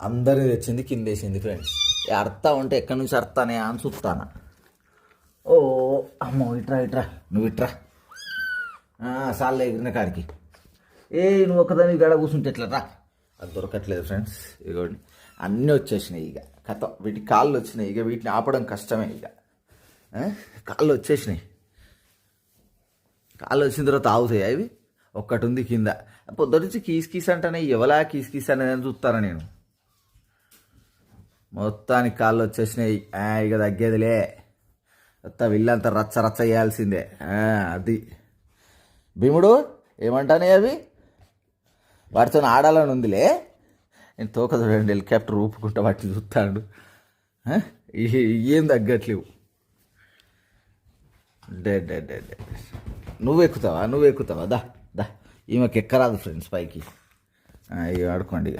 అందరిని తెచ్చింది కిందేసింది ఫ్రెండ్స్ అర్థం ఉంటే ఎక్కడి నుంచి అర్థానే అని చూస్తాను. ఓ అమ్మో ఇట్రా ఇట్రా నువ్వు ఇట్రా. సార్లు ఎగిరిన కాడికి. ఏ నువ్వు ఒకదాని గడ కూర్చుంటే ఎట్లా రా. అది దొరకట్లేదు ఫ్రెండ్స్ ఇగోండి. అన్నీ వచ్చేసినాయి ఇక కథ వీటి కాళ్ళు వచ్చినాయి ఇక వీటిని ఆపడం కష్టమే ఇక కాళ్ళు వచ్చేసినాయి. కాళ్ళు వచ్చిన తర్వాత ఆగుతాయి అవి ఒక్కటి ఉంది కింద పొద్దునుంచి కీస్ కీస్ అంటేనే ఎవలా కీస్ కీస్ అనేది అని చూస్తాను నేను? మొత్తానికి కాళ్ళు వచ్చేసినాయి. ఇక తగ్గేదిలే. మొత్తం ఇల్లంతా రచ్చ రచ్చ చేయాల్సిందే. అది. భీముడు ఏమంటానే అవి? వాటితో ఆడాలని ఉందిలే. నేను తోక చూడండి హెలికాప్టర్ ఊపుకుంటా వాటిని చూస్తాడు. ఏం తగ్గట్లేవు. డే డే డే డే. నువ్వు ఎక్కుతావా? నువ్వు ఎక్కుతావా? దా దా. ఈమెకి ఎక్కరాదు ఫ్రెండ్స్ పైకి. ఇవి ఆడుకోండి ఇక